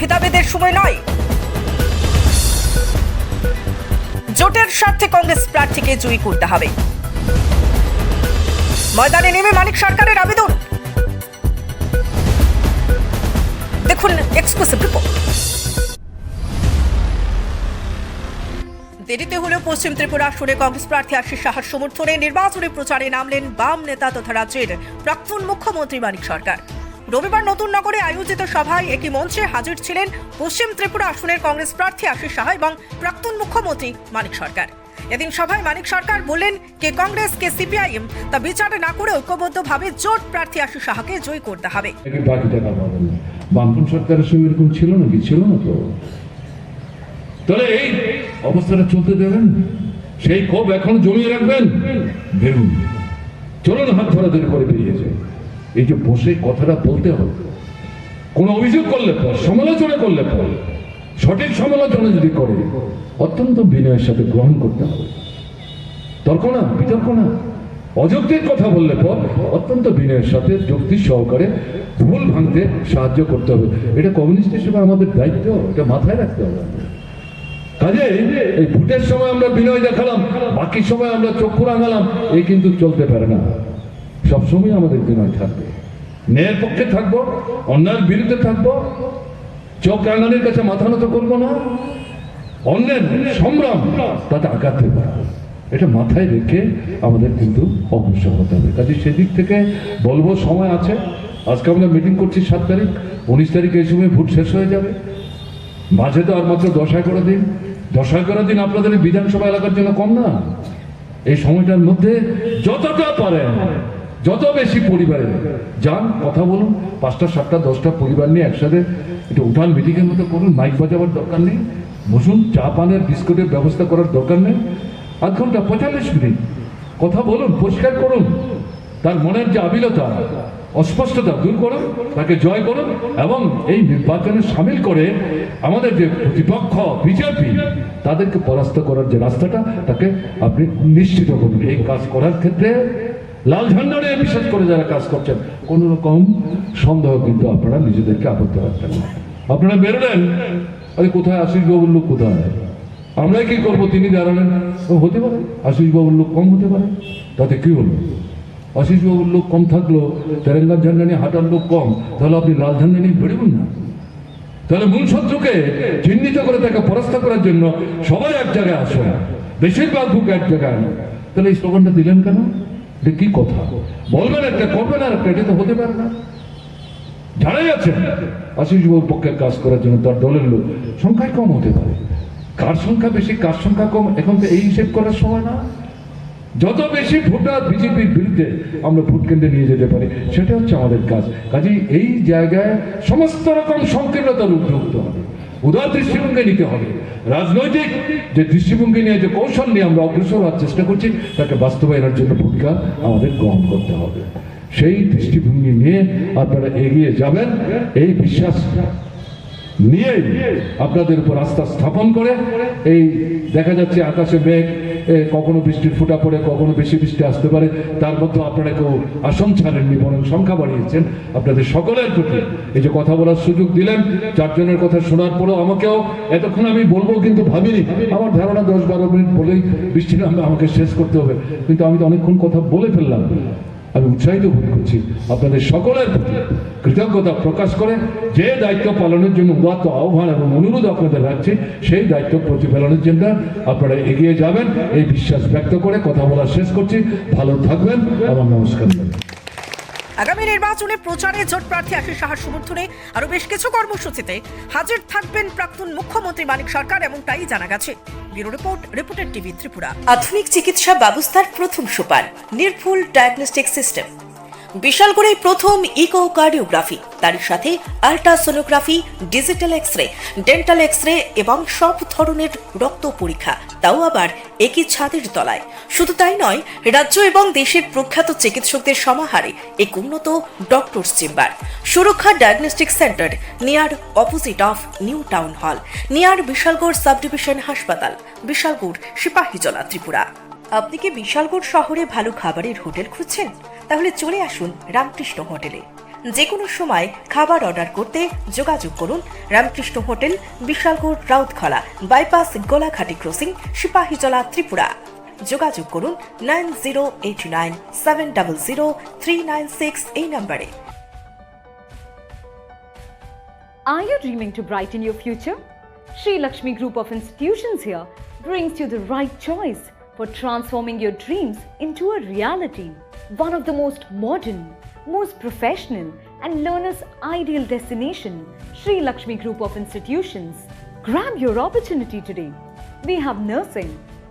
ভেদাভেদের সময় নয়। জোটের স্বার্থে কংগ্রেস প্রার্থীকে জয়ী করতে হবে। ময়দানে নেমে মানিক সরকারের আবেদন। দেখুন এক্সক্লুসিভ রিপোর্ট। দেরিতে হলেও পশ্চিম ত্রিপুরা আসনে কংগ্রেস প্রার্থী আশিস সাহার সমর্থনে নির্বাচনী প্রচারে নামলেন বাম নেতা তথা রাজ্যের প্রাক্তন মুখ্যমন্ত্রী মানিক সরকার। রবিবার নতুন নগরে আয়োজিত সভায় একই মঞ্চে হাজির ছিলেন পশ্চিম ত্রিপুরা আসনের কংগ্রেস প্রার্থী আশিস সাহা এবং প্রাক্তন মুখ্যমন্ত্রী মানিক সরকার। এদিন সভায় মানিক সরকার বললেন, কে কংগ্রেস, কে সিপিআইএম, তা বিচারে না করে ঐক্যবদ্ধভাবে জোট প্রার্থী আশিস সাহাকে জয়ী করতে হবে। বামপন সরকারের সঙ্গে এরকম ছিল নাকি? ছিল না তো। তাহলে এই অবস্থাটা চলতে দেবেন। সেই ক্ষোভ এখন জমিয়ে রাখবেন। চলুন হাত ধরাধরি করে বেরিয়েছে এই যে বসে কথাটা বলতে হবে। কোন অভিযোগ করলে পর, সমালোচনা করলে পর, সঠিক সমালোচনা যদি করে, অত্যন্ত বিনয়ের সাথে গ্রহণ করতে হবে। তর্ক না, বিতর্ক না। অযৌক্তিক কথা বললে পর, অত্যন্ত বিনয়ের সাথে যুক্তি সহকারে ভুল ভাঙতে সাহায্য করতে হবে। এটা কমিউনিস্ট হিসেবে আমাদের দায়িত্ব, এটা মাথায় রাখতে হবে। কাজে এই ভোটের সময় আমরা বিনয় দেখালাম, বাকি সময় আমরা চক্ষু রাঙালাম এই কিন্তু চলতে পারে না। সবসময় আমাদের বিনয় থাকবে। ন্যায়ের পক্ষে থাকব, অন্যায়ের বিরুদ্ধে থাকব, চোখ রাঙানির কাছে মাথা নত করব না, অন্যের সংগ্রাম তাতে আঘাত দেব। এটা মাথায় রেখে আমাদের কিন্তু অগ্রসর হতে হবে। কাজে সেদিক থেকে বলব, সময় আছে। আজকে আমরা মিটিং করছি সাত তারিখ, উনিশ তারিখে এই সময় ভোট শেষ হয়ে যাবে। মাঝে তো আর মাত্র দশ এগারো দিন। দশ এগারো দিন আপনাদের বিধানসভা এলাকার জন্য কম না। এই সময়টার মধ্যে যতটা পারেন যত বেশি পরিবারে যান, কথা বলুন, পাঁচটা, সাতটা, দশটা পরিবার নিয়ে একসাথে একটু উঠান মিটিংয়ের মতো করুন, মাইক বাজাবার দরকার নেই, বসুন, চা, পানের, বিস্কুটের ব্যবস্থা করার দরকার নেই, আধ ঘণ্টা পঁয়তাল্লিশ মিনিট কথা বলুন, পরিষ্কার করুন, তার মনের যে আবিলতা, অস্পষ্টতা দূর করুন, তাকে জয় করুন এবং এই নির্বাচনে সামিল করে আমাদের যে প্রতিপক্ষ, বিজেপি, তাদেরকে পরাস্ত করার যে রাস্তাটা, তাকে আপনি নিশ্চিত করুন। এই কাজ করার ক্ষেত্রে লাল ঝান্ডা নিয়ে বিশ্বাস করে যারা কাজ করছেন, কোনো রকম সন্দেহ কিন্তু আপনারা নিজেদেরকে আবদ্ধ রাখবেন না। আপনারা বেরোলেন আরে কোথায় আশিস বাবুর লোক কোথায়? আমরা কি করব? তিনি দাঁড়ালেন। হতে পারে। আশিস বাবুর লোক কম হতে পারে। তাতে কি হলো? আশিস বাবুর লোক কম থাকল তেরেঙ্গার ঝান্ডা নিয়ে হাঁটার লোক কম। তাহলে আপনি লাল ঝান্ডা নিয়ে বেরোবেন না। তাহলে মূল শত্রুকে চিহ্নিত করে তাকে পরাস্ত করার জন্য সবাই এক জায়গায় আসে বেশিরভাগ বুক এক জায়গায় তাহলে এই স্লোগানটা দিলেন কেন? কি কথা? বলবেন একটা, করবেন আর একটা, এটা তো হতে পারে না। যারাই আছেন আশিস বাবুর পক্ষে কাজ করার জন্য তার দলের লোক। সংখ্যায় কম হতে পারে। কার সংখ্যা বেশি, কার সংখ্যা কম, এখন তো এই হিসেব করার সময় না। যত বেশি ভোটার বিজেপির বিরুদ্ধে আমরা ভোট কেন্দ্রে নিয়ে যেতে পারি, সেটা হচ্ছে আমাদের কাজ। কাজেই এই জায়গায় সমস্ত রকম সংকীর্ণতার ঊর্ধ্বে উঠতে হবে। উদার দৃষ্টিভঙ্গি নিতে হবে। রাজনৈতিক যে দৃষ্টিভঙ্গি নিয়ে, যে কৌশল নিয়ে আমরা অগ্রসর হওয়ার চেষ্টা করছি, তাকে বাস্তবায়নের জন্য ভূমিকা আমাদের গ্রহণ করতে হবে। সেই দৃষ্টিভঙ্গি নিয়ে আপনারা এগিয়ে যাবেন। এই বিশ্বাস নিয়ে আপনাদের উপর আস্থা স্থাপন করে এই দেখা যাচ্ছে আকাশে মেঘ কখনো বৃষ্টির ফুটা পড়ে, কখনো বেশি বৃষ্টি আসতে পারে, তার মধ্যে আপনারা কেউ আসন ছাড়েননি, বরং সংখ্যা বাড়িয়েছেন। আপনাদের সকলের প্রতি এই যে কথা বলার সুযোগ দিলেন, চারজনের কথা শোনার পরেও আমাকেও এতক্ষণ আমি বলব কিন্তু ভাবিনি। আমার ধারণা দশ বারো মিনিট বলেই বৃষ্টি আমাকে শেষ করতে হবে। কিন্তু আমি তো অনেকক্ষণ কথা বলে ফেললাম। আমি উৎসাহিত বোধ করছি, আপনাদের সকলের প্রতি কৃতজ্ঞতা প্রকাশ করে যে দায়িত্ব পালনের জন্য উদাত্ত আহ্বান এবং অনুরোধ আপনাদের রাখছি, সেই দায়িত্ব প্রতিপালনের জন্য আপনারা এগিয়ে যাবেন। এই বিশ্বাস ব্যক্ত করে কথা বলা শেষ করছি। ভালো থাকবেন। আমার নমস্কার। আগামী নির্বাচনে প্রচারে জোট প্রার্থী আশিস সাহার সমর্থনে আরও বেশ কিছু কর্মসূচিতে হাজির থাকবেন প্রাক্তন মুখ্যমন্ত্রী মানিক সরকার এবং তাই জানা গেছে। Bureau report, reporter TV Tripura. আধুনিক চিকিৎসা ব্যবস্থার প্রথম সোপান, নির্ভুল ডায়াগনস্টিক সিস্টেম। বিশালগড়ে প্রথম ইকো কার্ডিওগ্রাফি তার সাথে ultrasonography, digital X ray dental X ray এবং সব ধরনের রক্ত পরীক্ষা, তাও আবার একই ছাদের তলায়। শুধু তাই নয়, রাজ্য এবং দেশের প্রখ্যাত চিকিৎসকদের সমাহারে এক উন্নত doctors chamber Suraksha diagnostic centre near opposite of New Town hall near Bishalgarh sub division হাসপাতাল, বিশালগড় সিপাহীজলা ত্রিপুরা। আপনি কি বিশালগড় শহরে ভালো খাবারের হোটেল খুঁজছেন? তাহলে চলে আসুন রামকৃষ্ণ হোটেলে। যে কোনো সময় খাবার অর্ডার করতে যোগাযোগ করুন Ramakrishna hotel, Bishalgarh Rautkhala bypass Golaghati crossing Sepahijala Tripura. যোগাযোগ করুন nine zero eight nine seven double zero three nine six এই নম্বরে Are you dreaming to brighten your future? Sri Lakshmi Group of Institutions here brings you the right choice for transforming your dreams into a reality. One of the most modern, most professional, and learners' ideal destination, Sri Lakshmi Group of Institutions. Grab your opportunity today. We have nursing,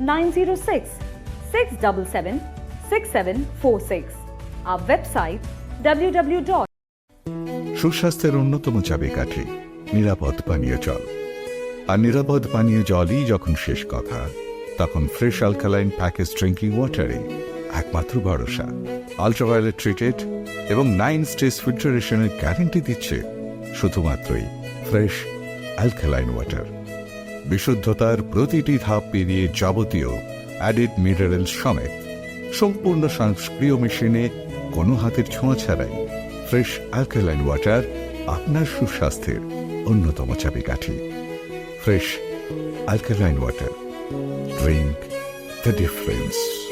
906 677 6746. Our website www. সুস্বাস্থ্যের অন্যতম চাবিকাঠি, নিরাপদ পানীয় জল আর নিরাপদ পানীয় জলই যখন শেষ কথা, তখন ফ্রেশ অ্যালকালাইন প্যাকেজ ড্রিঙ্কিং ওয়াটারে একমাত্র ভরসা আলট্রাভায়োলেট ট্রিটেড এবং নাইন স্টেজ ফিল্টারেশনের গ্যারেন্টি দিচ্ছে শুধুমাত্রই ফ্রেশ অ্যালকালাইন ওয়াটার বিশুদ্ধতার প্রতিটি ধাপ পেরিয়ে যাবতীয় অ্যাডিড মিনারেল সমেত সম্পূর্ণ সংস্ক্রিয় মেশিনে কোনো হাতের ছোঁয়া ছাড়াই ফ্রেশ অ্যালকালাইন ওয়াটার আপনার সুস্বাস্থ্যের অন্যতম চাবিকাঠি। Fresh alkaline water drink the difference